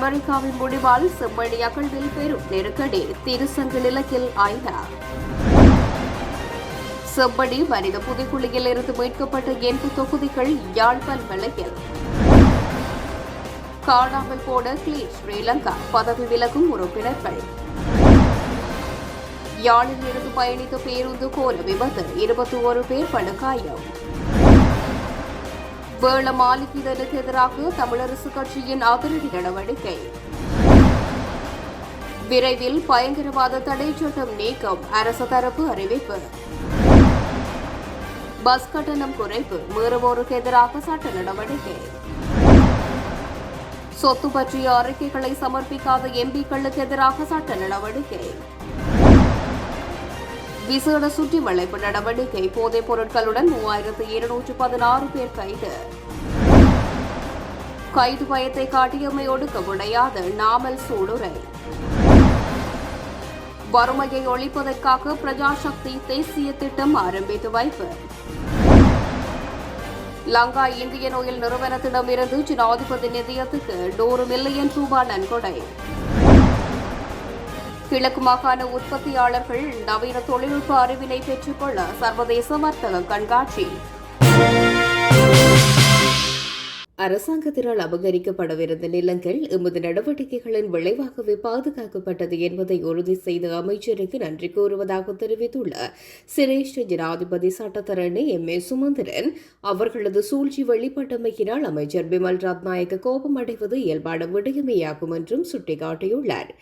அமெரிக்காவின் முடிவால் செம்மணி அகழ்வில் பெரும் நெருக்கடி. திருசங்க நிலக்கில் ஐநா செம்மணி மனித புதைக்குழியில் இருந்து மீட்கப்பட்ட எண்பு தொகுதிகள் யாழ்ப்பாண் விலையில் காணாமல் போன கிளீன் ஸ்ரீலங்கா. பதவி விலகும் உறுப்பினர்கள். யாழில் இருந்து பயணித்த பேருந்து கோர விபத்து. இருபத்தி ஒரு பேர் படுகாயம். வேள மாலிக்கிதனுக்கு எதிராக தமிழரசு கட்சியின் அதிரடி நடவடிக்கை. விரைவில் பயங்கரவாத தடை சட்டம் நீக்கம் அரசு தரப்பு அறிவிப்பு. பஸ் கட்டணம் குறைப்பு மீறுவோருக்கு எதிராக சட்ட நடவடிக்கை. சொத்து பற்றிய அறிக்கைகளை சமர்ப்பிக்காத எம்பிக்களுக்கு எதிராக சட்ட நடவடிக்கை. விசேட சுற்றி வளைப்பு நடவடிக்கை. போதைப் பொருட்களுடன் மூவாயிரத்து இருநூற்று பதினாறு பேர் கைது. கைது பயத்தை காட்டியமை ஒடுக்க முடியாது நாமல் சூளுரை. வறுமையை ஒழிப்பதற்காக பிரஜாசக்தி தேசிய திட்டம் ஆரம்பித்து வைப்பு. லங்கா இந்தியன் ஆயில் நிறுவனத்திடமிருந்து ஜனாதிபதி நிதியத்துக்கு நூறு மில்லியன் ரூபாய் நன்கொடை. கிழக்கு மாகாண உற்பத்தியாளர்கள் நவீன தொழில்நுட்ப அறிவினை பெற்றுக்கொள்ள சர்வதேச வர்த்தக கண்காட்சி. அரசாங்கத்தினால் அபகரிக்கப்படவிருந்த நிலங்கள் எமது நடவடிக்கைகளின் விளைவாகவே பாதுகாக்கப்பட்டது என்பதை உறுதி செய்த அமைச்சருக்கு நன்றி கூறுவதாக தெரிவித்துள்ள சிரேஷ்ட ஜனாதிபதி சட்டத்தரணி எம். ஏ. சுமந்திரன் அவர்களது சூழ்ச்சி வெளிப்பட்டமையினால் அமைச்சர் பிமல் ரத்நாயக்க கோபமடைவது இயல்பான விடயமேயாகும் என்றும் சுட்டிக்காட்டியுள்ளார்.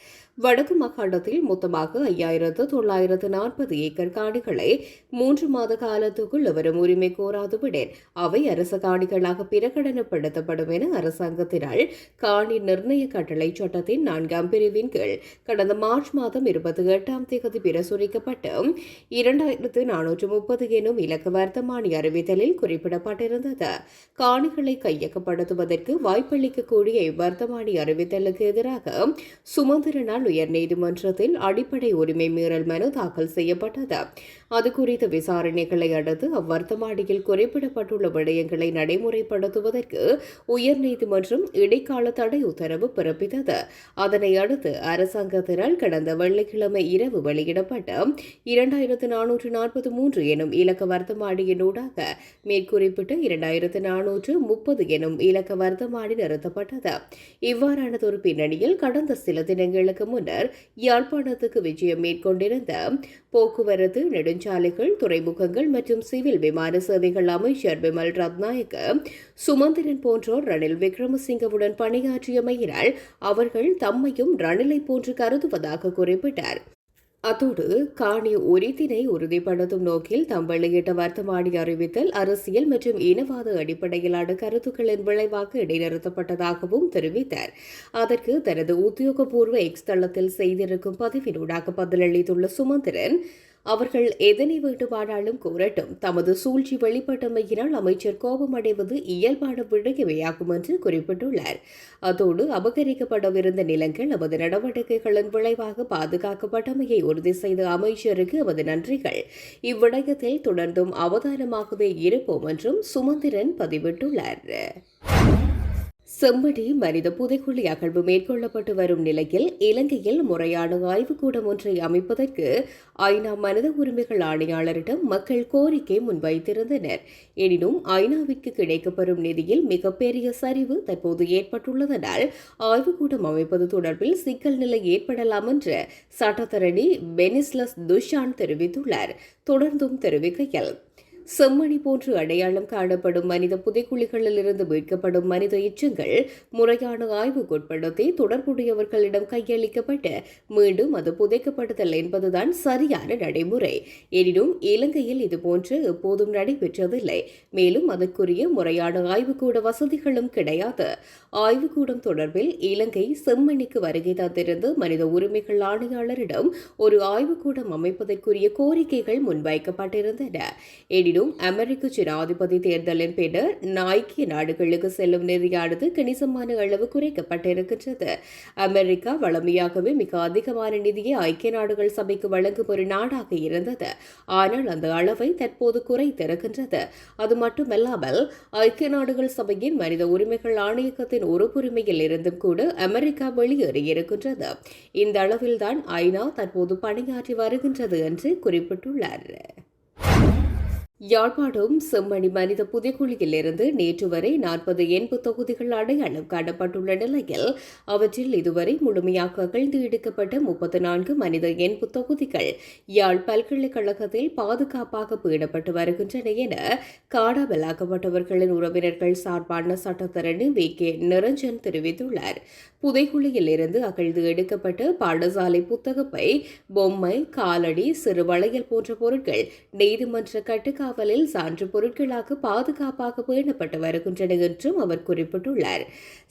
வடக்கு மாகாணத்தில் மொத்தமாக ஐயாயிரத்து தொள்ளாயிரத்து நாற்பது ஏக்கர் காணிகளை மூன்று மாத காலத்துக்குள் எவரும் உரிமை கோராதுவிடேன். அவை அரச காணிகளாக பிரகடனப்படுத்தப்படும் என அரசாங்கத்தினால் காணி நிர்ணய கட்டளை சட்டத்தின் நான்காம் பிரிவின் கீழ் கடந்த மார்ச் மாதம் இருபத்தி எட்டாம் தேதி பிரசுரிக்கப்பட்டு இரண்டாயிரத்து நானூற்று முப்பது எனும் இலக்க வர்த்தமானி அறிவித்தலில் குறிப்பிடப்பட்டிருந்தது. காணிகளை கையகப்படுத்துவதற்கு வாய்ப்பளிக்கக்கூடிய இவ்வர்த்தமானி அறிவித்தலுக்கு எதிராக சுமந்திரனால் உயர்நீதிமன்றத்தில் அடிப்படை உரிமை மீறல் மனு தாக்கல் செய்யப்பட்டது. அது குறித்த விசாரணைகளை அடுத்து அவ்வர்த்தமாடியில் குறிப்பிடப்பட்டுள்ள விடயங்களை நடைமுறைப்படுத்துவதற்கு உயர்நீதிமன்றம் இடைக்கால தடை உத்தரவு பிறப்பித்தது. அதனை அடுத்து அரசாங்கத்தினால் கடந்த வெள்ளிக்கிழமை இரவு வெளியிடப்பட்ட இரண்டாயிரத்து நானூற்று நாற்பத்தி மூன்று எனும் இலக்க வர்த்தமாடியினூடாக மேற்குறிப்பிட்ட இரண்டாயிரத்து நானூற்று முப்பது எனும் இலக்க வர்த்தமாடி நிறுத்தப்பட்டது. இவ்வாறானதொரு பின்னணியில் கடந்த சில தினங்களுக்கு முன் முன்னர் யாழ்ப்பாணத்துக்கு விஜயம் மேற்கொண்டிருந்த போக்குவரத்து நெடுஞ்சாலைகள் துறைமுகங்கள் மற்றும் சிவில் விமான சேவைகள் அமைச்சர் பிமல் ரத்நாயக்க சுமந்திரன் போன்றோர் ரணில் விக்ரமசிங்கவுடன் பணியாற்றியமையினால் அவர்கள் தம்மையும் ரணிலை போன்று கருதுவதாக குறிப்பிட்டார். அத்தோடு காணி உரித்தினை உறுதிப்படுத்தும் நோக்கில் தாம் வெளியிட்ட வர்த்தமானி அறிவித்தல் அரசியல் மற்றும் இனவாத அடிப்படையிலான கருத்துக்களின் விளைவாக இடைநிறுத்தப்பட்டதாகவும் தெரிவித்தார். அதற்கு தனது உத்தியோகபூர்வ எக்ஸ் தளத்தில் செய்திருக்கும் பதிவினூடாக பதிலளித்துள்ள சுமந்திரன் அவர்கள் எதனை வேண்டுமானாலும் கூறட்டும். தமது சூழ்ச்சி வெளிப்பட்டமையினால் அமைச்சர் கோபமடைவது இயல்பான விடுகவையாகும் என்று குறிப்பிட்டுள்ளார். அதோடு அபகரிக்கப்படவிருந்த நிலங்கள் அவது நடவடிக்கைகளின் விளைவாக பாதுகாக்கப்பட்டமையை உறுதி செய்த அமைச்சருக்கு அவரது நன்றிகள். இவ்விடயத்தில் தொடர்ந்தும் அவதானமாகவே இருப்போம் என்றும் சுமந்திரன் பதிவிட்டுள்ளார். செம்மடி மனித புதைக்குழி அகழ்வு மேற்கொள்ளப்பட்டு வரும் நிலையில் இலங்கையில் முறையான ஆய்வுக்கூடம் ஒன்றை அமைப்பதற்கு ஐநா மனித உரிமைகள் ஆணையாளரிடம் மக்கள் கோரிக்கை முன்வைத்திருந்தனர். எனினும் ஐநாவிற்கு கிடைக்கப்பெறும் நிதியில் மிகப்பெரிய சரிவு தற்போது ஏற்பட்டுள்ளதனால் ஆய்வுக்கூடம் அமைப்பது தொடர்பில் சிக்கல் நிலை ஏற்படலாம் என்று சட்டத்தரணி பெனிஸ்லஸ் துஷான் தெரிவித்துள்ளார். தொடர்ந்தும் தெரிவிக்கையில் செம்மணி போன்று அடையாளம் காணப்படும் மனித புதைக்குழிகளிலிருந்து மீட்கப்படும் மனித எச்சங்கள் முறையான ஆய்வுக்குட்படுத்தி தொடர்புடையவர்களிடம் கையளிக்கப்பட்டு மீண்டும் அது புதைக்கப்படுதல் என்பதுதான் சரியான நடைமுறை. எனினும் இலங்கையில் இதுபோன்று எப்போதும் நடைபெற்றதில்லை. மேலும் அதற்குரிய முறையான ஆய்வுக்கூட வசதிகளும் கிடையாது. ஆய்வுக்கூடம் தொடர்பில் இலங்கை செம்மணிக்கு வருகை தந்திருந்து மனித உரிமைகள் ஆணையாளரிடம் ஒரு ஆய்வுக்கூடம் அமைப்பதற்குரிய கோரிக்கைகள் முன்வைக்கப்பட்டிருந்தன. எனினும் எனினும் அமெரிக்க ஜனாதிபதி தேர்தலின் பின்னர் ஐக்கிய நாடுகளுக்கு செல்லும் நிதியானது கணிசமான அளவு குறைக்கப்பட்டிருக்கின்றது. அமெரிக்கா வளமையாகவே மிக அதிகமான நிதியை ஐக்கிய நாடுகள் சபைக்கு வழங்கும் ஒரு நாடாக இருந்தது. ஆனால் அந்த அளவை தற்போது குறைத்திருக்கின்றது. அது மட்டுமல்லாமல் ஐக்கிய நாடுகள் சபையின் மனித உரிமைகள் ஆணையகத்தின் உறுப்புரிமையில் இருந்தும் கூட அமெரிக்கா வெளியேறியிருக்கின்றது இந்த அளவில்தான் ஐநா தற்போது பணியாற்றி வருகின்றது என்று குறிப்பிட்டுள்ளார். யாழ்ப்பாணம் செம்மணி மனித புதைக்குழியிலிருந்து நேற்று வரை நாற்பது எண்பு தொகுதிகள் அடையாளம் காணப்பட்டுள்ள நிலையில் அவற்றில் இதுவரை முழுமையாக அகழ்ந்து எடுக்கப்பட்ட முப்பத்தி நான்கு மனித எண்பு தொகுதிகள் யாழ் பல்கலைக்கழகத்தில் பாதுகாப்பாக பீடப்பட்டு வருகின்றன என காணாமலாக்கப்பட்டவர்களின் உறவினர்கள் சார்பான சட்டத்தரணி வி. கே. நிரஞ்சன் தெரிவித்துள்ளார். புதைக்குழியிலிருந்து அகழ்ந்து எடுக்கப்பட்ட பாடசாலை புத்தகப்பை பொம்மை காலடி சிறு வளையல் போன்ற பொருட்கள் நீதிமன்ற கட்டுக்கா காவலில் சான்று பொருட்களாக பாதுகாப்பாக பேணப்பட்டு வருகின்றன என்றும் அவர் குறிப்பிட்டுள்ளார்.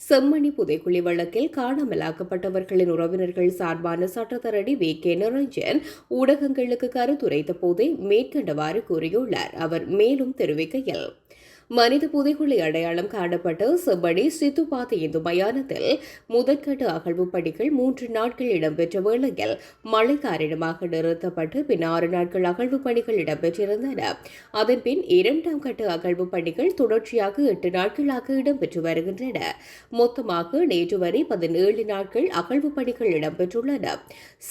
செம்மணி புதைக்குழி வழக்கில் காணாமலாக்கப்பட்டவர்களின் உறவினர்கள் சார்பான சட்டத்தரணி வி. கே. நிரஞ்சன் ஊடகங்களுக்கு கருத்துரைத்த போதே மேற்கண்டவாறு கூறியுள்ளார். அவர் மேலும் தெரிவிக்கையில் மனித புதைகுழி அடையாளம் காணப்பட்ட செவ்வடி சித்துபாத் இந்து மயானத்தில் முதற்கட்ட அகழ்வு பணிகள் மூன்று நாட்கள் இடம்பெற்ற வேளையில் மழை காரணமாக நிறுத்தப்பட்டு பின் ஆறு நாட்கள் அகழ்வு பணிகள் இடம்பெற்றிருந்தன. அதன்பின் இரண்டாம் கட்ட அகழ்வு பணிகள் தொடர்ச்சியாக எட்டு நாட்களாக இடம்பெற்று வருகின்றன. மொத்தமாக நேற்று வரை பதினேழு நாட்கள் அகழ்வு பணிகள் இடம்பெற்றுள்ளன.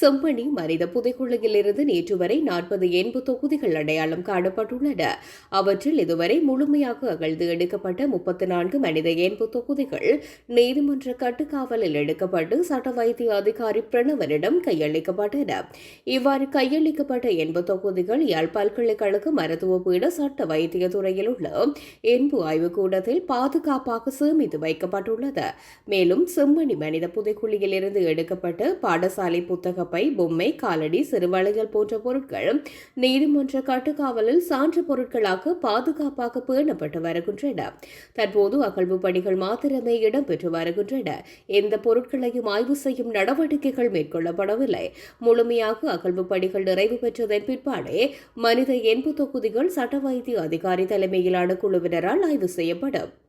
செம்மணி மனித புதைக்குழியிலிருந்து நேற்று வரை நாற்பது எண்பு தொகுதிகள் அடையாளம் காணப்பட்டுள்ளன. அவற்றில் இதுவரை முழுமையாக அகழ்ந்து எடுக்கப்பட்ட முப்பத்தி நான்கு மனித ஏன்பு தொகுதிகள். நீதிமன்ற கட்டுக்காவலில் எடுக்கப்பட்டு சட்ட வைத்திய அதிகாரி பிரணவனிடம் கையளிக்கப்பட்டன. இவ்வாறு கையளிக்கப்பட்ட என்பு தொகுதிகள் யாழ் பல்கலைக்கழக மருத்துவ பீட சட்ட வைத்திய துறையில் உள்ள என்பு ஆய்வுக்கூடத்தில் பாதுகாப்பாக சேமித்து வைக்கப்பட்டுள்ளது. மேலும் செம்மணி மனித புதைக்குழியில் இருந்து எடுக்கப்பட்ட பாடசாலை புத்தகப்பை பொம்மை காலடி சிறுவளைகள் போன்ற பொருட்கள் நீதிமன்ற கட்டுக்காவலில் சான்று பொருட்களாக பாதுகாப்பாக பேணப்பட்டு வருகின்றன. தற்போது அகழ்வு பணிகள் மாத்திரமே இடம்பெற்று வருகின்றன. எந்த பொருட்களையும் ஆய்வு செய்யும் நடவடிக்கைகள் மேற்கொள்ளப்படவில்லை. முழுமையாக அகழ்வு பணிகள் நிறைவு பெற்றதன் பிற்பாடே மனித என்பு தொகுதிகள் சட்ட வைத்திய அதிகாரி தலைமையிலான குழுவினரால் ஆய்வு செய்யப்படும்.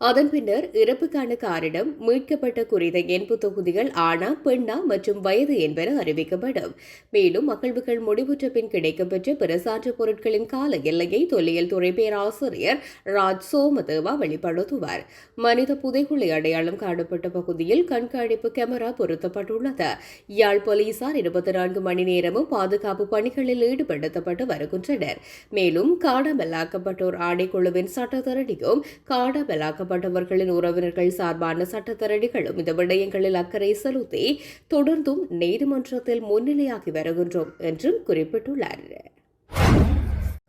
அதன் பின்னர் இறப்புக்கான காரணம் மீட்கப்பட்ட குறித்த என்பு தொகுதிகள் ஆனா பெண்ணா மற்றும் வயது என்பன அறிவிக்கப்படும். மேலும் அகழ்வுகள் முடிவுற்ற பின் கிடைக்கப்பெற்ற பிற சான்று பொருட்களின் கால எல்லையை தொல்லியல் துறை பேராசிரியர் ராஜ் சோமதேவா வெளிப்படுத்துவார். மனித புதைகுழி அடையாளம் காணப்பட்ட பகுதியில் கண்காணிப்பு கேமரா பொருத்தப்பட்டுள்ளது. யாழ் போலீசார் இருபத்தி நான்கு மணி நேரமும் பாதுகாப்பு பணிகளில் ஈடுபடுத்தப்பட்டு வருகின்றனர். மேலும் காணாமலாக்கப்பட்டோர் ஆணைக்குழுவின் சட்டத்தரணியும் காணாமலாக்க தாக்கப்பட்டவர்களின் உறவினர்கள் சார்பான சட்டத்தரணிகளும் இந்த விடயங்களில் அக்கறை செலுத்தி தொடர்ந்தும் நீதிமன்றத்தில் முன்னிலையாகி வருகின்றோம் என்றும் குறிப்பிட்டுள்ளார்.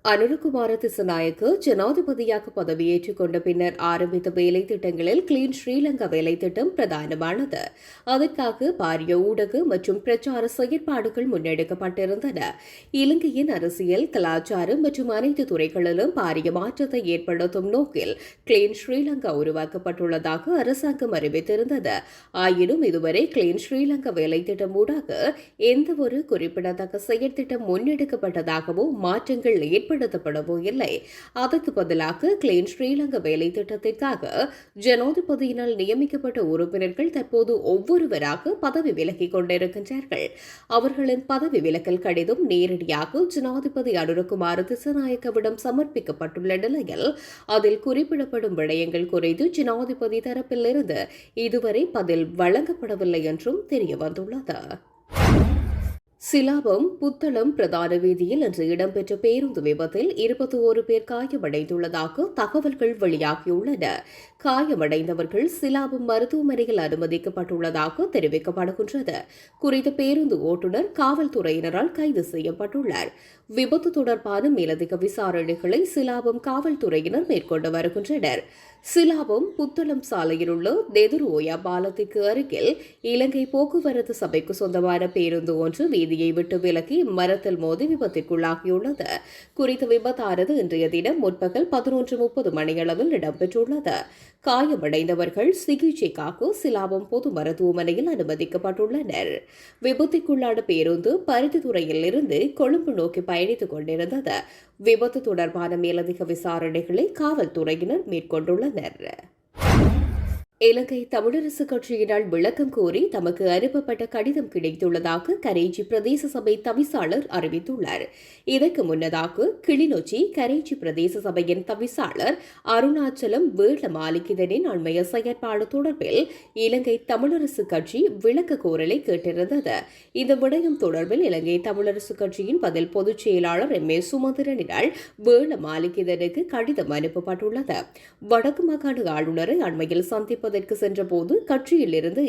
அனுரகுமார திசநாயக்கு ஜனாதிபதியாக பதவியேற்றுக் கொண்ட பின்னர் ஆரம்பித்த வேலை திட்டங்களில் கிளீன் ஸ்ரீலங்கா வேலை திட்டம் பிரதானமானது. அதற்காக பாரிய ஊடக மற்றும் பிரச்சார செயற்பாடுகள் முன்னெடுக்கப்பட்டிருந்தன. இலங்கையின் அரசியல் கலாச்சாரம் மற்றும் அனைத்து துறைகளிலும் பாரிய மாற்றத்தை ஏற்படுத்தும் நோக்கில் கிளீன் ஸ்ரீலங்கா உருவாக்கப்பட்டுள்ளதாக அரசாங்கம் அறிவித்திருந்தது. ஆயினும் இதுவரை கிளீன் ஸ்ரீலங்கா வேலை திட்டம் ஊடாக எந்தவொரு குறிப்பிடத்தக்க செயற்திட்டம் முன்னெடுக்கப்பட்டதாகவோ மாற்றங்கள் ஏற்பட செயல்படுத்தப்படவோ இல்லை. அதற்கு பதிலாக கிளீன் ஸ்ரீலங்கா வேலை திட்டத்திற்காக ஜனாதிபதியினால் நியமிக்கப்பட்ட உறுப்பினர்கள் தற்போது ஒவ்வொருவராக பதவி விலகிக் கொண்டிருக்கின்றார்கள். அவர்களின் பதவி விலகல் கடிதம் நேரடியாக ஜனாதிபதி அனுரகுமார் திசநாயக்கவிடம் சமர்ப்பிக்கப்பட்டுள்ள நிலையில் அதில் குறிப்பிடப்படும் விடயங்கள் குறித்து ஜனாதிபதி தரப்பிலிருந்து இதுவரை பதில் வழங்கப்படவில்லை என்றும் தெரியவந்துள்ளது. சிலாபம் புத்தளம் பிரதான வீதியில் இன்று இடம்பெற்ற பேருந்து விபத்தில் இருபத்தி ஓரு பேர் காயமடைந்துள்ளதாக தகவல்கள் வெளியாகியுள்ளன. காயமடைந்தவர்கள் சிலாபம் மருத்துவமனையில் அனுமதிக்கப்பட்டுள்ளதாக தெரிவிக்கப்படுகின்றது. குறித்த பேருந்து ஓட்டுநர் காவல்துறையினரால் கைது செய்யப்பட்டுள்ளார். விபத்து தொடர்பான மேலதிக விசாரணைகளை சிலாபம் காவல்துறையினர் மேற்கொண்டு வருகின்றனர். சிலாபம் புத்தளம் சாலையில் உள்ள தெதுரோயா பாலத்துக்கு அருகில் இலங்கை போக்குவரத்து சபைக்கு சொந்தமான பேருந்து ஒன்று வீதியை விட்டு விலகி மரத்தில் மோதி விபத்திற்குள்ளாகியுள்ளது குறித்த விபத்தானது இன்றைய தினம் முற்பகல் பதினொன்று முப்பது மணியளவில் இடம்பெற்றுள்ளது. காயமடைந்தவர்கள் சிகிச்சைக்காக சிலாபம் பொது மருத்துவமனையில் அனுமதிக்கப்பட்டுள்ளனர். விபத்துக்குள்ளான பேருந்து பருத்தித்துறையில் இருந்து கொழும்பு நோக்கி பயணித்துக் கொண்டிருந்தது. விபத்து தொடர்பான மேலதிக விசாரணைகளை காவல்துறையினர் மேற்கொண்டுள்ளனர். இலங்கை தமிழரசு கட்சியினால் விளக்கம் கோரி தமக்கு அனுப்பப்பட்ட கடிதம் கிடைத்துள்ளதாக கரேஜி பிரதேச சபை தவிசாளர் அறிவித்துள்ளார். இதற்கு முன்னதாக கிளிநொச்சி கரேஜி பிரதேச சபையின் தவிசாளர் அருணாச்சலம் வேள மாலிகிதனின் அண்மைய செயற்பாடு தொடர்பில் இலங்கை தமிழரசு கட்சி விளக்க கோரலை கேட்டிருந்தது. இந்த விடயம் தொடர்பில் இலங்கை தமிழரசு கட்சியின் பதில் பொதுச் செயலாளர் எம். ஏ. சுமந்திரனினால் வேள மாலிகிதனுக்கு கடிதம் அனுப்பப்பட்டுள்ளது. வடக்கு மாகாண ஆளுநரை அண்மையில் சந்திப்பு சந்திப்பதற்கு சென்றபோது கட்சியில் இருந்து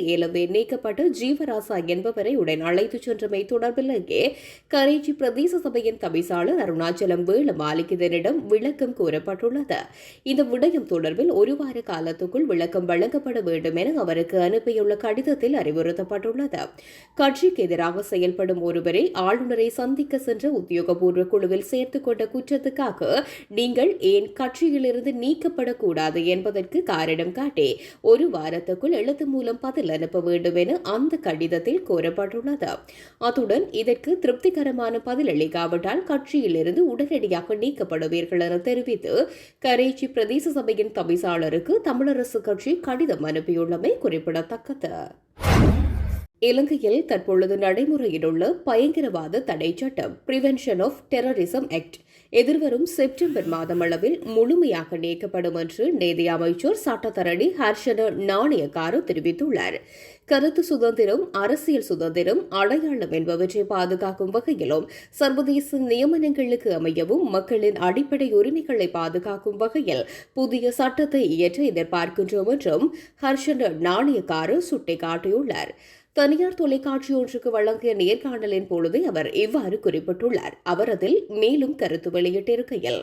நீக்கப்பட்ட ஜீவராசா என்பவரை உடன் அழைத்துச் சென்றமை தொடர்பிலேயே கரைச்சி பிரதேச சபையின் தவிசாளர் அருணாச்சலம் வேள மாலிகிதனிடம் விளக்கம் கூறப்பட்டுள்ளது. இந்த விடயம் தொடர்பில் ஒரு வார காலத்துக்குள் விளக்கம் வழங்கப்பட வேண்டும் என அவருக்கு அனுப்பியுள்ள கடிதத்தில் அறிவுறுத்தப்பட்டுள்ளது. கட்சிக்கு எதிராக செயல்படும் ஒருவரை ஆளுநரை சந்திக்க சென்ற உத்தியோகபூர்வ குழுவில் சேர்த்துக் கொண்ட குற்றத்துக்காக நீங்கள் ஏன் கட்சியிலிருந்து நீக்கப்படக்கூடாது என்பதற்கு காரணம் காட்டி ஒரு வாரத்துக்குள் எழுத்து மூலம் பதில் அனுப்ப வேண்டும் என அந்த கடிதத்தில் கோரப்பட்டுள்ளது. அத்துடன் இதற்கு திருப்திகரமான பதில் அளிக்காவிட்டால் கட்சியிலிருந்து உடனடியாக நீக்கப்படுவீர்கள் என தெரிவித்து கரேச்சி பிரதேச சபையின் தவிசாளருக்கு தமிழரசு கட்சி கடிதம் அனுப்பியுள்ளமை குறிப்பிடத்தக்கது. இலங்கையில் தற்பொழுது நடைமுறையில் உள்ள பயங்கரவாத தடை சட்டம் பிரிவென்ஷன் ஆஃப் டெரரிசம் ஆக்ட் எதிர்வரும் செப்டம்பர் மாதம் அளவில் முழுமையாக நீக்கப்படும் என்று நீதி அமைச்சர் சட்டத்தரணி ஹர்ஷன நாணயக்காரு தெரிவித்துள்ளார். கருத்து சுதந்திரம் அரசியல் சுதந்திரம் அடையாளம் என்பவற்றை பாதுகாக்கும் வகையிலும் சர்வதேச நியமனங்களுக்கு அமையவும் மக்களின் அடிப்படை உரிமைகளை பாதுகாக்கும் வகையில் புதிய சட்டத்தை இயற்ற எதிர்பார்க்கின்றோம் என்றும் ஹர்ஷன நாணயக்காரு சுட்டிக்காட்டியுள்ளார். தனியார் தொலைக்காட்சி ஒன்றுக்கு வழங்கிய நேர்காணலின் பொழுது அவர் இவ்வாறு குறிப்பிட்டுள்ளார். அவர் அதில் மேலும் கருத்து வெளியிட்டிருக்கையில்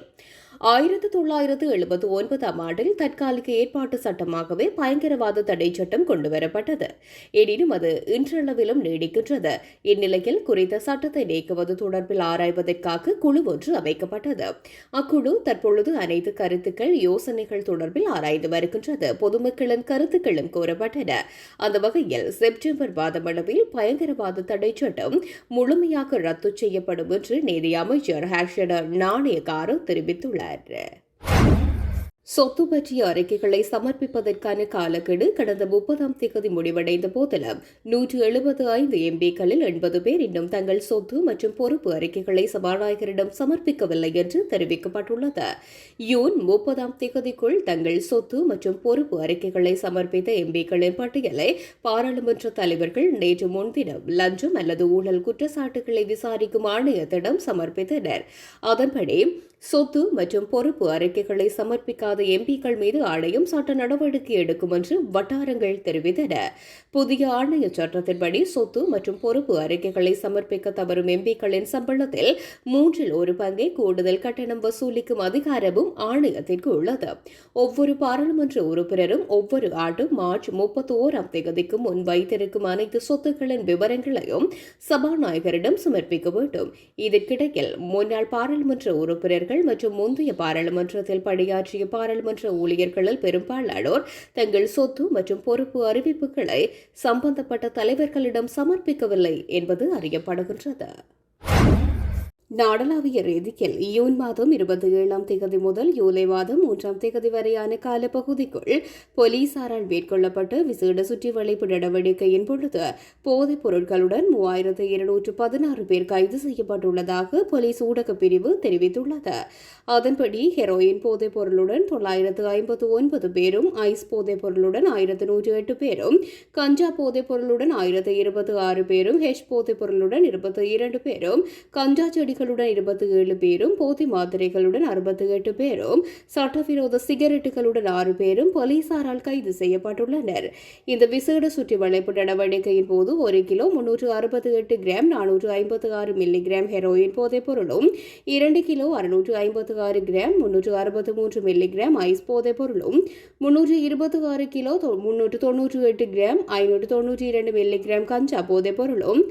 ஆயிரத்து தொள்ளாயிரத்து எழுபத்தி ஒன்பதாம் ஆண்டில் தற்காலிக ஏற்பாட்டு சட்டமாகவே பயங்கரவாத தடை சட்டம் கொண்டுவரப்பட்டது. எனினும் அது இன்றளவிலும் நீடிக்கின்றது. இந்நிலையில் குறித்த சட்டத்தை நீக்குவது தொடர்பில் ஆராய்வதற்காக குழு ஒன்று அமைக்கப்பட்டது. அக்குழு தற்பொழுது அனைத்து கருத்துக்கள் யோசனைகள் தொடர்பில் ஆராய்ந்து வருகின்றது. பொதுமக்களின் கருத்துக்களும் கோரப்பட்டன அந்த வகையில் செப்டம்பர் மாதமளவில் பயங்கரவாத தடை சட்டம் முழுமையாக ரத்து செய்யப்படும் என்று நீதி அமைச்சர் ஹர்ஷன நாணயக்காரு தெரிவித்துள்ளார். சொத்து பற்றிய அறிக்கைகளை சமர்ப்பிப்பதற்கான காலக்கெடு கடந்த முப்பதாம் தேதி முடிவடைந்த போதிலும் நூற்று எழுபது ஐந்து எம்பிக்களில் எண்பது பேர் இன்னும் தங்கள் சொத்து மற்றும் பொறுப்பு அறிக்கைகளை சபாநாயகரிடம் சமர்ப்பிக்கவில்லை என்று தெரிவிக்கப்பட்டுள்ளது. யூன் முப்பதாம் தேதிக்குள் தங்கள் சொத்து மற்றும் பொறுப்பு அறிக்கைகளை சமர்ப்பித்த எம்பிக்களின் பட்டியலை பாராளுமன்ற தலைவர்கள் நேற்று முன்தினம் லஞ்சம் அல்லது ஊழல் குற்றச்சாட்டுகளை விசாரிக்கும் ஆணையத்திடம் சமர்ப்பித்தனர். அதன்படி சொத்து மற்றும் பொறுப்பு அறிக்கைகளை சமர்ப்பிக்காத எம்பிக்கள் மீது ஆணையம் சட்ட நடவடிக்கை எடுக்கும் என்று வட்டாரங்கள் தெரிவித்தன. புதிய ஆணைய சட்டத்தின்படி சொத்து மற்றும் பொறுப்பு அறிக்கைகளை சமர்ப்பிக்க தவறும் எம்பிக்களின் சம்பளத்தில் மூன்றில் ஒரு பங்கை கூடுதல் கட்டணம் வசூலிக்கும் அதிகாரமும் ஆணையத்திற்கு உள்ளது. ஒவ்வொரு பாராளுமன்ற உறுப்பினரும் ஒவ்வொரு ஆண்டும் மார்ச் முப்பத்தி ஓராம் தேதிக்கு முன் வைத்திருக்கும் அனைத்து சொத்துக்களின் விவரங்களையும் சபாநாயகரிடம் சமர்ப்பிக்க வேண்டும். இதற்கிடையில் முன்னாள் பாராளுமன்ற உறுப்பினர்கள் மற்றும் முந்தைய பாராளுமன்றத்தில் பணியாற்றிய பாராளுமன்ற ஊழியர்களில் பெரும்பாலானோர் தங்கள் சொத்து மற்றும் பொறுப்பு அறிவிப்புகளை சம்பந்தப்பட்ட தலைவர்களிடம் சமர்ப்பிக்கவில்லை என்பது அறியப்படுகின்றது. நாடளாவிய ரீதியில் யூன் மாதம் இருபத்தி ஏழாம் தேதி முதல் ஜூலை மாதம் மூன்றாம் தேதி வரையான காலப்பகுதிக்குள் போலீசாரால் மேற்கொள்ளப்பட்ட விசேட சுற்றிவளைப்பு நடவடிக்கையின் பொழுது போதைப் பொருட்களுடன் மூவாயிரத்து இருநூற்று பதினாறு பேர் கைது செய்யப்பட்டுள்ளதாக போலீஸ் ஊடகப் பிரிவு தெரிவித்துள்ளது. அதன்படி ஹெரோயின் போதைப் பொருளுடன் தொள்ளாயிரத்து ஐம்பத்து ஒன்பது பேரும் ஐஸ் போதைப் பொருளுடன் ஆயிரத்து நூற்று எட்டு பேரும் கஞ்சா போதைப் பொருளுடன் ஆயிரத்து இருபத்தி ஆறு பேரும் ஹெச் போதைப் பொருளுடன் இருபத்தி இரண்டு பேரும் கஞ்சா செடிகள் மாத்திரைகளுடன் இருபத்தி ஏழு பேரும் போதை மாத்திரைகளுடன் அறுபத்தி எட்டு பேரும் சட்டவிரோத சிகரெட்டுகளுடன் ஆறு பேரும் போலீசாரால் கைது செய்யப்பட்டுள்ளனர். இந்த விசேட சுற்றி வளைப்பு நடவடிக்கையின் போது ஒரு கிலோ முன்னூற்று அறுபத்தி எட்டு கிராம் நானூற்று ஐம்பத்தி ஆறு மில்லி கிராம் ஹெரோயின் போதைப் பொருளும் இரண்டு கிலோ அறுநூற்று ஐம்பத்தி ஆறு கிராம் முன்னூற்று அறுபத்தி மூன்று மில்லி கிராம் ஐஸ் போதைப் பொருளும் முன்னூற்று இருபத்தி ஆறு கிலோ முன்னூற்று தொன்னூற்றி எட்டு கிராம் ஐநூற்று தொன்னூற்றி இரண்டு மில்லி கிராம் கஞ்சா போதைப் பொருளும்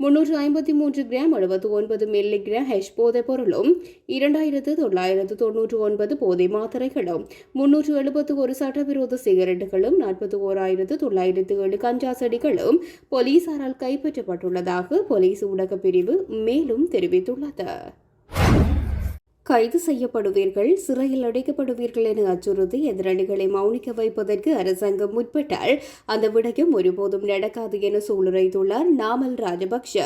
முன்னூற்று ஐம்பத்தி மூன்று கிராம் எழுபத்தி ஒன்பது மில்லி கிராம் ஹெச் போதைப் பொருளும் இரண்டாயிரத்து தொள்ளாயிரத்து தொன்னூற்று ஒன்பது போதை மாத்திரைகளும் முன்னூற்று எழுபத்து ஒரு சட்டவிரோத சிகரெட்டுகளும் நாற்பத்தி ஓராயிரத்து தொள்ளாயிரத்து ஏழு கஞ்சா செடிகளும் போலீசாரால் கைப்பற்றப்பட்டுள்ளதாக போலீஸ் ஊடகப் பிரிவு மேலும் தெரிவித்துள்ளது. கைது செய்யப்படுவீர்கள் சிறையில் அடைக்கப்படுவீர்கள் என அச்சுறுத்தி எதிரணிகளை மௌனிக்க வைப்பதற்கு அரசாங்கம் முற்பட்டால் அந்த விடயம் ஒருபோதும் நடக்காது என சூளுரைத்துள்ளார் நாமல் ராஜபக்ஷ.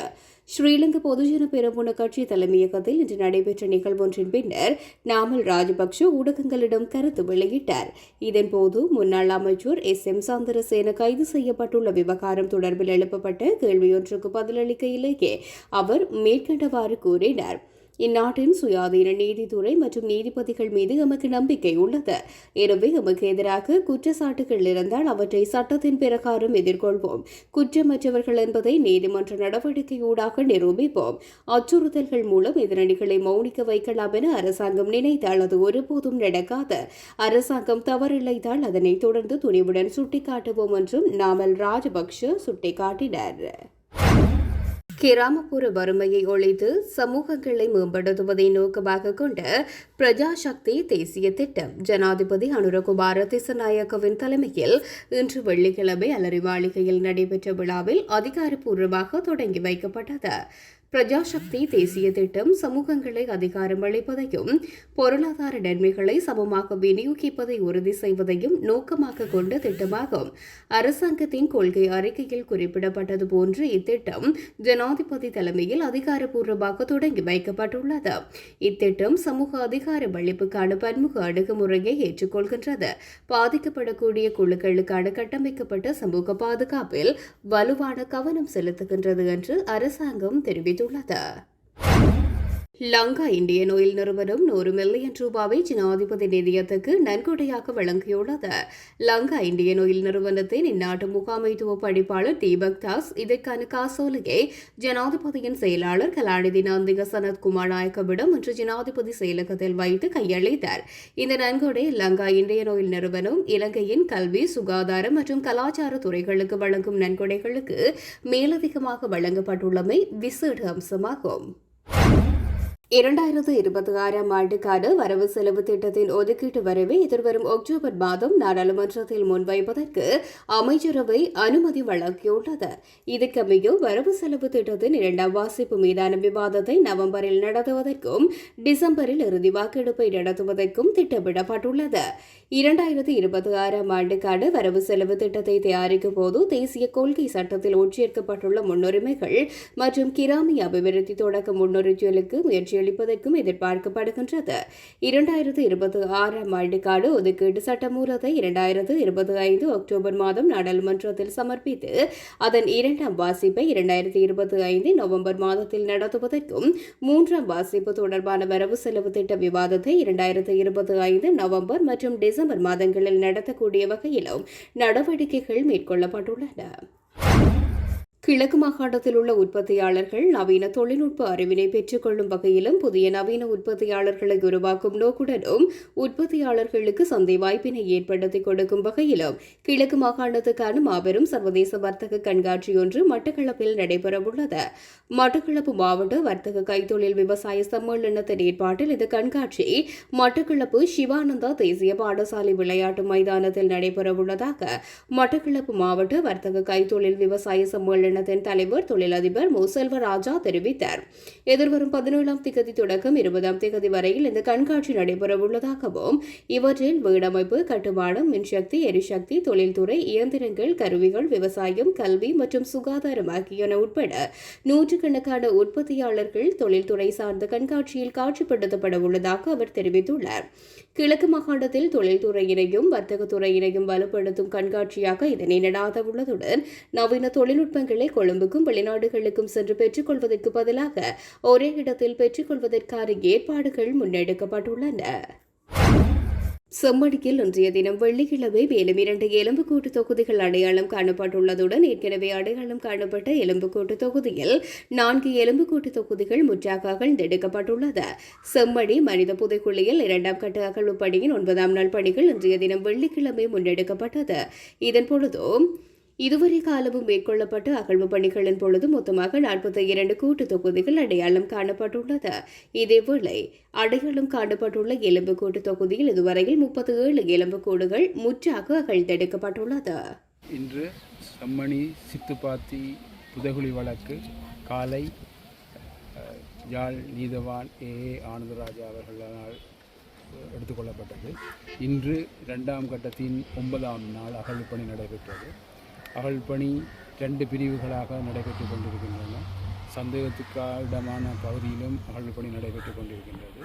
ஸ்ரீலங்கா பொதுஜன பெரமுன கட்சி தலைமையகத்தில் இன்று நடைபெற்ற நிகழ்வொன்றின் பின்னர் நாமல் ராஜபக்ஷ ஊடகங்களிடம் கருத்து வெளியிட்டார். இதன்போது முன்னாள் அமைச்சர் எஸ். எம். சந்திரசேன கைது செய்யப்பட்டுள்ள விவகாரம் தொடர்பில் எழுப்பப்பட்ட கேள்வியொன்றுக்கு பதிலளிக்கையிலேயே அவர் மேற்கண்டவாறு கூறினார். இந்நாட்டின் சுயாதீன நீதித்துறை மற்றும் நீதிபதிகள் மீது எமக்கு நம்பிக்கை உள்ளது. எனவே எமக்கு எதிராக குற்றச்சாட்டுகள் இருந்தால் அவற்றை சட்டத்தின் பிரகாரம் எதிர்கொள்வோம். குற்றமற்றவர்கள் என்பதை நீதிமன்ற நடவடிக்கையூடாக நிரூபிப்போம். அச்சுறுத்தல்கள் மூலம் எதிரணிகளை மௌனிக்க வைக்கலாம் என அரசாங்கம் நினைத்தால் அது ஒருபோதும் நடக்காது. அரசாங்கம் தவறிழைத்தால் அதனை தொடர்ந்து துணிவுடன் சுட்டிக்காட்டுவோம் என்றும் நாமல் ராஜபக்ஷ சுட்டிக்காட்டினார். கிராமப்புற வறுமையை ஒழித்து சமூகங்களை மேம்படுத்துவதை நோக்கமாக கொண்ட பிரஜாசக்தி தேசிய திட்டம். ஜனாதிபதி அனுரகுமார திசநாயக்கவின் தலைமையில் இன்று வெள்ளிக்கிழமை அலரி மாளிகையில் நடைபெற்ற விழாவில் அதிகாரப்பூர்வமாக தொடங்கி வைக்கப்பட்டது. பிரஜாசக்தி தேசிய திட்டம் சமூகங்களை அதிகாரம் அளிப்பதையும் பொருளாதார நன்மைகளை சமமாக விநியோகிப்பதை உறுதி செய்வதையும் நோக்கமாக கொண்ட திட்டமாகும். அரசாங்கத்தின் கொள்கை அறிக்கையில் குறிப்பிடப்பட்டது போன்று இத்திட்டம் ஜனாதிபதி தலைமையில் அதிகாரப்பூர்வமாக தொடங்கி வைக்கப்பட்டுள்ளது. இத்திட்டம் சமூக அதிகார அளிப்புக்கான பன்முக அணுகுமுறையை ஏற்றுக்கொள்கின்றது. பாதிக்கப்படக்கூடிய குழுக்களுக்கான கட்டமைக்கப்பட்ட சமூக பாதுகாப்பில் வலுவான கவனம் செலுத்துகின்றது என்று அரசாங்கம் தெரிவித்துள்ளது. 丢了的。லங்கா இந்தியன் ஆயில் நிறுவனம் நூறு மில்லியன் ரூபாவை ஜனாதிபதி நிதியத்துக்கு நன்கொடையாக வழங்கியுள்ளது. லங்கா இந்தியன் ஆயில் நிறுவனத்தின் இந்நாட்டு முகாமைத்துவ படிப்பாளர் தீபக் தாஸ் இதற்கான காசோலையை ஜனாதிபதியின் செயலாளர் கலாநிதி நந்திக சனத்குமார் நாயக்கவிடம் இன்று ஜனாதிபதி செயலகத்தில் வைத்து கையளித்தார். இந்த நன்கொடை லங்கா இந்தியன் ஆயில் நிறுவனம் இலங்கையின் கல்வி சுகாதாரம் மற்றும் கலாச்சார துறைகளுக்கு வழங்கும் நன்கொடைகளுக்கு மேலதிகமாக வழங்கப்பட்டுள்ளமை விசேட அம்சமாகும். இரண்டாயிரத்து இருபத்தி ஆறாம் ஆண்டுக்கான வரவு செலவு திட்டத்தின் ஒதுக்கீட்டு வரவை எதிர்வரும் அக்டோபர் மாதம் நாடாளுமன்றத்தில் முன்வைப்பதற்கு அமைச்சரவை அனுமதி வழங்கியுள்ளது. இதற்கமைய வரவு செலவு திட்டத்தின் இரண்டாம் வாசிப்பு மீதான விவாதத்தை நவம்பரில் நடத்துவதற்கும் டிசம்பரில் இறுதி வாக்கெடுப்பை நடத்துவதற்கும் திட்டமிடப்பட்டுள்ளது. இரண்டாயிரத்து இருபத்தி ஆறாம் ஆண்டுக்கான வரவு செலவு திட்டத்தை தயாரிக்கும் போது தேசிய கொள்கை சட்டத்தில் உட்சேர்க்கப்பட்டுள்ள முன்னுரிமைகள் மற்றும் கிராமிய அபிவிருத்தி தொடக்க முன்னுரிமைகளுக்கு முயற்சி அளிப்பதற்கும் எதிர்பார்க்கப்படுகின்றது. இரண்டாயிரத்து இருபத்தி ஆறாம் ஆண்டுக்கான ஒதுக்கீட்டு சட்டமூலத்தை இரண்டாயிரத்து இருபத்தி ஐந்து அக்டோபர் மாதம் நாடாளுமன்றத்தில் சமர்ப்பித்து அதன் இரண்டாம் வாசிப்பை இரண்டாயிரத்தி இருபத்தி ஐந்து நவம்பர் மாதத்தில் நடத்துவதற்கும் மூன்றாம் வாசிப்பு தொடர்பான வரவு செலவு திட்ட விவாதத்தை இரண்டாயிரத்து இருபத்தி ஐந்து நவம்பர் மற்றும் டிசம்பர் மாதங்களில் நடத்தக்கூடிய வகையிலும் நடவடிக்கைகள் மேற்கொள்ளப்பட்டுள்ளன. கிழக்கு மாகாணத்தில் உள்ள உற்பத்தியாளர்கள் நவீன தொழில்நுட்ப அறிவினை பெற்றுக்கொள்ளும் வகையிலும் புதிய நவீன உற்பத்தியாளர்களை உருவாக்கும் நோக்குடனும் உற்பத்தியாளர்களுக்கு சந்தை வாய்ப்பினை ஏற்படுத்தி கொடுக்கும் வகையிலும் கிழக்கு மாகாணத்துக்கான மாபெரும் சர்வதேச வர்த்தக கண்காட்சி ஒன்று மட்டக்களப்பில் நடைபெறவுள்ளது. மட்டக்களப்பு மாவட்ட வர்த்தக கைத்தொழில் விவசாய சம்மேளனத்தின் ஏற்பாட்டில் இந்த கண்காட்சி மட்டக்களப்பு சிவானந்தா தேசிய பாடசாலை விளையாட்டு மைதானத்தில் நடைபெறவுள்ளதாக மட்டக்களப்பு மாவட்ட வர்த்தக கைத்தொழில் விவசாய சம்மேளன நிறுவனத்தின் தலைவர் தொழிலதிபர் மு. செல்வராஜா தெரிவித்தார். எதிர்வரும் பதினேழாம் திகதி தொடக்கம் இருபதாம் திகதி வரையில் இந்த கண்காட்சி நடைபெறவுள்ளதாகவும் இவற்றில் வீடமைப்பு கட்டுமானம் மின்சக்தி எரிசக்தி தொழில்துறை இயந்திரங்கள் கருவிகள் விவசாயம் கல்வி மற்றும் சுகாதாரம் ஆகியன உட்பட நூற்றுக்கணக்கான உற்பத்தியாளர்கள் தொழில்துறை சார்ந்த கண்காட்சியில் காட்சிப்படுத்தப்பட உள்ளதாக அவர் தெரிவித்துள்ளார். கிழக்கு மாகாணத்தில் தொழில்துறையினையும் வர்த்தகத்துறையினையும் வலுப்படுத்தும் கண்காட்சியாக இதனை நடாத உள்ளதுடன் நவீன தொழில்நுட்பங்களை கொழும்புக்கும் வெளிநாடுகளுக்கும் சென்று பெற்றுக்கொள்வதற்கு பதிலாக ஒரே இடத்தில் பெற்றுக்கொள்வதற்கான ஏற்பாடுகள் முன்னெடுக்கப்பட்டுள்ளன. செம்மடியில் இன்றைய தினம் வெள்ளிக்கிழமை மேலும் இரண்டு எலும்புக்கூட்டு தொகுதிகள் அடையாளம் காணப்பட்டுள்ளதுடன் ஏற்கனவே அடையாளம் காணப்பட்ட எலும்புக்கூட்டு தொகுதியில் நான்கு எலும்புக்கூட்டு தொகுதிகள் முற்றாக அகழ்ந்தெடுக்கப்பட்டுள்ளது செம்மடி மனித புதைக்குழியில் இரண்டாம் கட்ட அகழ்வு பணியின் ஒன்பதாம் நாள் பணிகள் இன்றைய தினம் வெள்ளிக்கிழமை முன்னெடுக்கப்பட்டது. இதன்பொழுது இதுவரை காலமும் மேற்கொள்ளப்பட்ட அகழ்வு பணிகளின் பொழுது மொத்தமாக நாற்பத்தி இரண்டு கூட்டு தொகுதிகள் அடையாளம் காணப்பட்டுள்ளது. இதேவேளை அடையாளம் காணப்பட்டுள்ள எலும்புக்கூட்டு தொகுதியில் இதுவரையில் முப்பத்தி ஏழு எலும்புக்கூடுகள் முற்றாக அகழ்ந்தெடுக்கப்பட்டுள்ளது. இன்று செம்மணி சித்துப்பாத்தி புதகுழி வழக்கு காலை யாழ் நீதவான் ஏ ஏ ஆனந்தராஜா அவர்களால் எடுத்துக்கொள்ளப்பட்டது இன்று இரண்டாம் கட்டத்தின் ஒன்பதாம் நாள் அகழ்வு பணி நடைபெற்றது. அகழ்வு பணி ரெண்டு பிரிவுகளாக நடைபெற்று கொண்டிருக்கின்றன. சந்தேகத்துக்கான பகுதியிலும் அகழ்வு பணி நடைபெற்று கொண்டிருக்கின்றது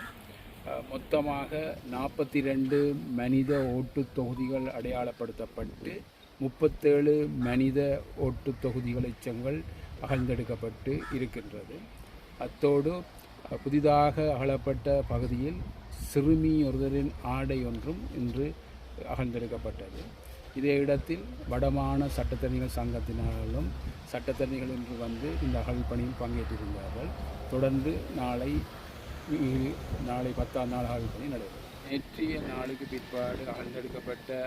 மொத்தமாக நாற்பத்தி ரெண்டு மனித ஓட்டுத் தொகுதிகள் அடையாளப்படுத்தப்பட்டு முப்பத்தேழு மனித ஓட்டுத் தொகுதிகள் எச்சங்கள் அகழ்ந்தெடுக்கப்பட்டு இருக்கின்றது. அத்தோடு புதிதாக அகழப்பட்ட பகுதியில் சிறுமி ஒருவரின் ஆடை ஒன்றும் இன்று அகழ்ந்தெடுக்கப்பட்டது. இதே இடத்தில் வடமான சட்டத்தரணிகள் சங்கத்தினர்களும் சட்டத்தரணிகள் இன்று வந்து இந்த அகழ் பணியில் பங்கேற்றிருந்தார்கள். தொடர்ந்து நாளை நாளை பத்தாம் நாள் அகழ் பணி நடைபெறும். நேற்றைய நாளுக்கு பிற்பாடு அகழ்ந்தெடுக்கப்பட்ட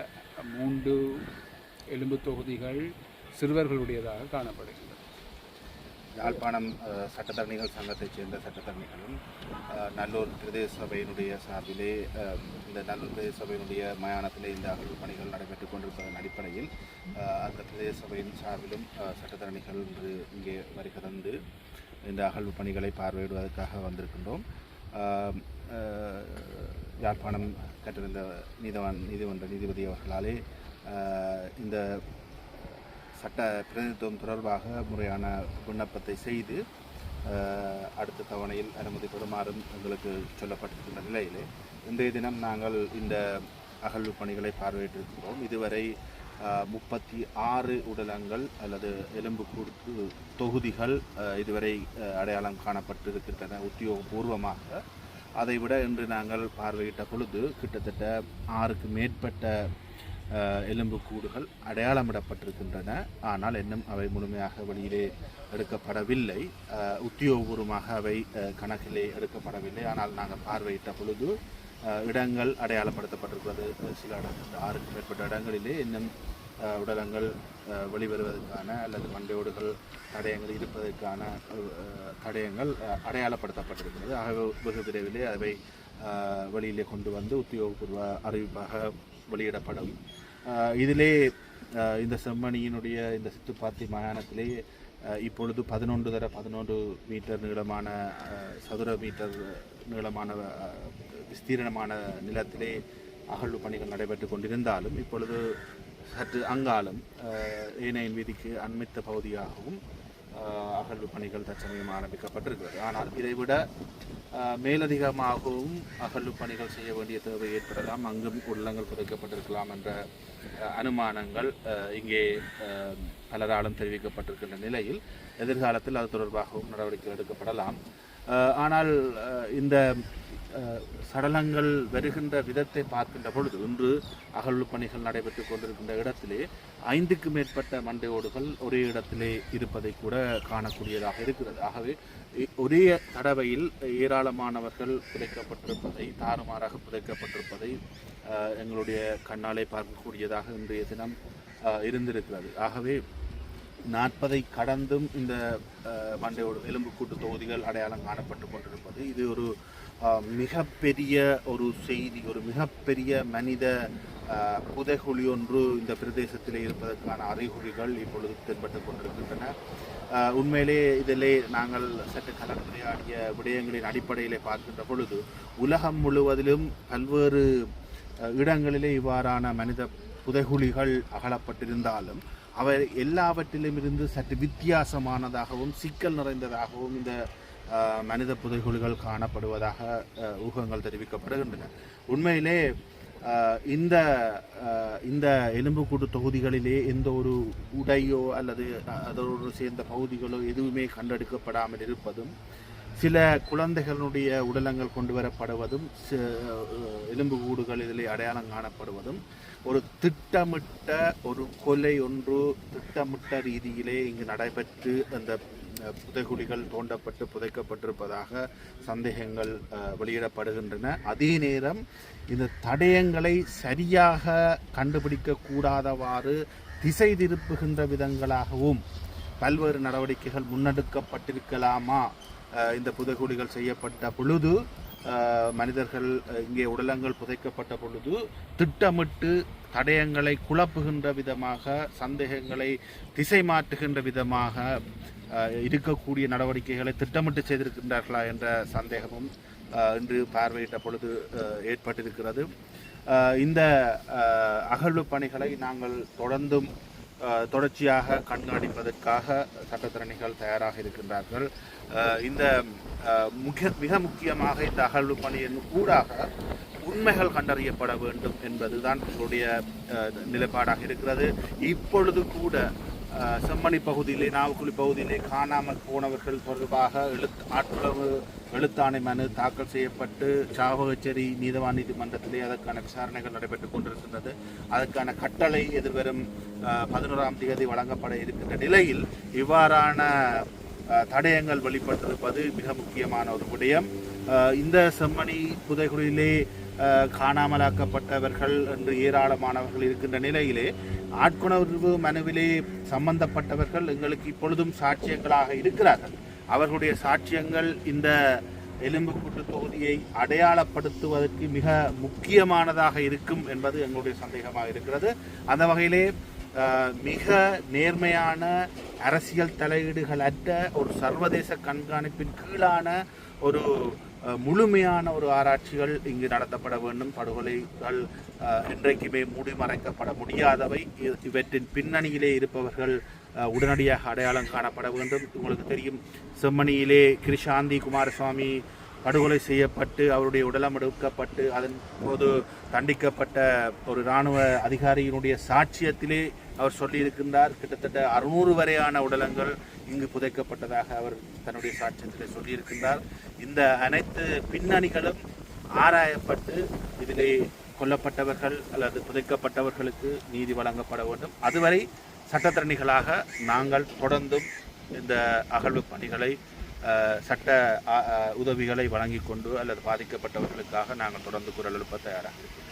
மூன்று எலும்பு தொகுதிகள் சிறுவர்களுடையதாக காணப்படுகின்றன. யாழ்ப்பாணம் சட்டத்தரணிகள் சங்கத்தைச் சேர்ந்த சட்டத்தரணிகளும் நல்லூர் பிரதேச சபையினுடைய சார்பிலே இந்த நல்லூர் பிரதேச சபையினுடைய மயானத்திலே இந்த அகழ்வு பணிகள் நடைபெற்றுக் கொண்டிருப்பதன் அடிப்படையில் அந்த பிரதேச சபையின் சார்பிலும் சட்டத்தரணிகள் இன்று இங்கே வருகை தந்து இந்த அகழ்வு பணிகளை பார்வையிடுவதற்காக வந்திருக்கின்றோம். யாழ்ப்பாணம் கற்றிருந்த நீதவான் நீதிமன்ற நீதிபதி அவர்களாலே இந்த சட்ட பிரதிநிதித்துவம் தொடர்பாக முறையான விண்ணப்பத்தை செய்து அடுத்த தவணையில் அனுமதி பெறுமாறும் எங்களுக்கு சொல்லப்பட்டிருக்கின்ற நிலையிலே இன்றைய தினம் நாங்கள் இந்த அகழ்வு பணிகளை பார்வையிட்டிருக்கிறோம் இதுவரை முப்பத்தி ஆறு உடலங்கள் அல்லது எலும்பு கூட்டு தொகுதிகள் இதுவரை அடையாளம் காணப்பட்டிருக்கின்றன உத்தியோகபூர்வமாக. அதைவிட இன்று நாங்கள் பார்வையிட்ட பொழுது கிட்டத்தட்ட ஆறுக்கு மேற்பட்ட எலும்புக்கூடுகள் அடையாளமிடப்பட்டிருக்கின்றன. ஆனால் இன்னும் அவை முழுமையாக வெளியிலே எடுக்கப்படவில்லை. உத்தியோகபூர்வமாக அவை கணக்கிலே எடுக்கப்படவில்லை. ஆனால் நாங்கள் பார்வையிட்ட பொழுது இடங்கள் அடையாளப்படுத்தப்பட்டிருக்கிறது. சில இடங்கள் ஆறுக்கு மேற்பட்ட இடங்களிலே இன்னும் உடலங்கள் வெளிவருவதற்கான அல்லது மண்டையோடுகள் தடயங்கள் இருப்பதற்கான தடயங்கள் அடையாளப்படுத்தப்பட்டிருக்கிறது. ஆகவே வெகு விரைவிலே அவை வெளியிலே கொண்டு வந்து உத்தியோகபூர்வ அறிவிப்பாக வெளியிடப்படும். இதிலே இந்த செம்மணியினுடைய இந்த சித்துப்பாத்தி மயானத்திலே இப்பொழுது பதினொன்று தர பதினொன்று மீட்டர் நீளமான சதுர மீட்டர் நீளமான விஸ்தீரணமான நிலத்திலே அகழ்வு பணிகள் நடைபெற்று கொண்டிருந்தாலும் இப்பொழுது சற்று அங்காலும் ஏனையின் வீதிக்கு அண்மித்த பகுதியாகவும் அகழ்வு பணிகள் தற்சமயம் ஆரம்பிக்கப்பட்டிருக்கிறது. ஆனால் இதைவிட மேலதிகமாகவும் அகழ்வு பணிகள் செய்ய வேண்டிய தேவை ஏற்படலாம். அங்கும் உள்ளங்கள் புதைக்கப்பட்டிருக்கலாம் என்ற அனுமானங்கள் இங்கே பலராலும் தெரிவிக்கப்பட்டிருக்கின்ற நிலையில் எதிர்காலத்தில் அது தொடர்பாகவும் நடவடிக்கை எடுக்கப்படலாம். ஆனால் இந்த சடலங்கள் வருகின்ற விதத்தை பார்க்கின்ற பொழுது இன்று அகழ்வு பணிகள் நடைபெற்றுக் கொண்டிருக்கின்ற இடத்திலே ஐந்துக்கு மேற்பட்ட மண்டையோடுகள் ஒரே இடத்திலே இருப்பதை கூட காணக்கூடியதாக இருக்கிறது. ஆகவே ஒரே தடவையில் ஏராளமானவர்கள் புதைக்கப்பட்டிருப்பதை தாறுமாறாக புதைக்கப்பட்டிருப்பதை எங்களுடைய கண்ணாலே பார்க்கக்கூடியதாக இன்றைய தினம் இருந்திருக்கிறது. ஆகவே நாற்பதை கடந்தும் இந்த அஹ், மண்டையோடு எலும்புக்கூட்டு தொகுதிகள் அடையாளம் காணப்பட்டு கொண்டிருப்பது. இது ஒரு மிகப்பெரிய ஒரு செய்தி ஒரு மிகப்பெரிய மனித புதைகுழி ஒன்று இந்த பிரதேசத்தில் இருப்பதற்கான அறிகுறிகள் இப்பொழுது தென்பட்டு கொண்டிருக்கின்றன. உண்மையிலே இதிலே நாங்கள் சற்று கலந்துரையாடிய விடயங்களின் அடிப்படையிலே பார்க்கின்ற பொழுது உலகம் முழுவதிலும் பல்வேறு இடங்களிலே இவ்வாறான மனித புதைகுழிகள் அகலப்பட்டிருந்தாலும் அவை எல்லாவற்றிலும் இருந்து சற்று வித்தியாசமானதாகவும் சிக்கல் நிறைந்ததாகவும் இந்த மனித புதைகுழிகள் காணப்படுவதாக ஊகங்கள் தெரிவிக்கப்படுகின்றன. உண்மையிலே இந்த இந்த எலும்புக்கூடு தொகுதிகளிலே எந்த ஒரு உடையோ அல்லது அதோடு சேர்ந்த பகுதிகளோ எதுவுமே கண்டெடுக்கப்படாமல் இருப்பதும் சில குழந்தைகளுடைய உடலங்கள் கொண்டு வரப்படுவதும் எலும்பு கூடுகள் எலும்புக்கூடுகள் இதில் அடையாளம் காணப்படுவதும் ஒரு திட்டமிட்ட ஒரு கொலை ஒன்று திட்டமிட்ட ரீதியிலே இங்கு நடைபெற்று அந்த அஹ், புதைகுழிகள் தோண்டப்பட்டு புதைக்கப்பட்டிருப்பதாக சந்தேகங்கள் வெளியிடப்படுகின்றன. அதே நேரம் இந்த தடயங்களை சரியாக கண்டுபிடிக்க கூடாதவாறு திசை திருப்புகின்ற விதங்களாகவும் பல்வேறு நடவடிக்கைகள் முன்னெடுக்கப்பட்டிருக்கலாமா இந்த புதைகுழிகள் செய்யப்பட்ட பொழுது மனிதர்கள் இங்கே உடலங்கள் புதைக்கப்பட்ட பொழுது திட்டமிட்டு தடயங்களை குழப்புகின்ற விதமாக சந்தேகங்களை திசை மாற்றுகின்ற விதமாக இருக்கக்கூடிய நடவடிக்கைகளை திட்டமிட்டு செய்திருக்கின்றார்களா என்ற சந்தேகமும் இன்று பார்வையிட்ட பொழுது ஏற்பட்டிருக்கிறது. இந்த அகழ்வு பணிகளை நாங்கள் தொடர்ந்தும் தொடர்ச்சியாக கண்காணிப்பதற்காக சட்டத்திறனிகள் தயாராக இருக்கின்றார்கள். இந்த முக்கிய மிக முக்கியமாக இந்த அகழ்வு பணியின் ஊடாக உண்மைகள் கண்டறியப்பட வேண்டும் என்பதுதான் எங்களுடைய நிலைப்பாடாக இருக்கிறது. இப்பொழுது கூட செம்மணி பகுதியிலே நாவக்குழி பகுதியிலே காணாமல் போனவர்கள் தொடர்பாக எழுத்து ஆட்களவு எழுத்தாணை மனு தாக்கல் செய்யப்பட்டு சாவகச்சேரி நீதவான் நீதிமன்றத்திலே அதற்கான விசாரணைகள் நடைபெற்றுக் கொண்டிருக்கின்றது. அதற்கான கட்டளை எதிர்வரும் பதினோராம் தேதி வழங்கப்பட இருக்கின்ற நிலையில் இவ்வாறான தடயங்கள் வெளிப்பட்டிருப்பது மிக முக்கியமான ஒரு விடயம். இந்த செம்மணி புதைகுழியிலே காணாமலாக்கப்பட்டவர்கள் என்று ஏராளமானவர்கள் இருக்கின்ற நிலையிலே ஆட்கொணர்வு மனுவிலே சம்பந்தப்பட்டவர்கள் எங்களுக்கு இப்பொழுதும் சாட்சியங்களாக இருக்கிறார்கள். அவர்களுடைய சாட்சியங்கள் இந்த எலும்புக்கூட்டு தொகுதியை அடையாளப்படுத்துவதற்கு மிக முக்கியமானதாக இருக்கும் என்பது எங்களுடைய சந்தேகமாக இருக்கிறது. அந்த வகையிலே மிக நேர்மையான அரசியல் தலையீடுகள் அற்ற ஒரு சர்வதேச கண்காணிப்பின் கீழான ஒரு முழுமையான ஒரு ஆராய்ச்சிகள் இங்கு நடத்தப்பட வேண்டும். படுகொலைகள் அஹ், என்றைக்குமே மூடிமறைக்கப்பட முடியாதவை. இவற்றின் பின்னணியிலே இருப்பவர்கள் உடனடியாக அடையாளம் காணப்பட வேண்டும். உங்களுக்கு தெரியும் செம்மணியிலே கிருஷாந்தி குமாரசுவாமி படுகொலை செய்யப்பட்டு அவருடைய உடலம் எடுக்கப்பட்டு அதன் போது தண்டிக்கப்பட்ட ஒரு இராணுவ அதிகாரியினுடைய சாட்சியத்திலே அவர் சொல்லியிருக்கின்றார் கிட்டத்தட்ட அறுநூறு வரையான உடலங்கள் இங்கு புதைக்கப்பட்டதாக அவர் தன்னுடைய சாட்சியத்தில் சொல்லியிருக்கின்றார். இந்த அனைத்து பின்னணிகளும் ஆராயப்பட்டு இதிலே கொல்லப்பட்டவர்கள் அல்லது புதைக்கப்பட்டவர்களுக்கு நீதி வழங்கப்பட வேண்டும். அதுவரை சட்டத்திறனிகளாக நாங்கள் தொடர்ந்தும் இந்த அகழ்வு பணிகளை சட்ட உதவிகளை வழங்கிக் கொண்டு அல்லது பாதிக்கப்பட்டவர்களுக்காக நாங்கள் தொடர்ந்து குரல் எழுப்ப தயாராக இருக்கிறோம்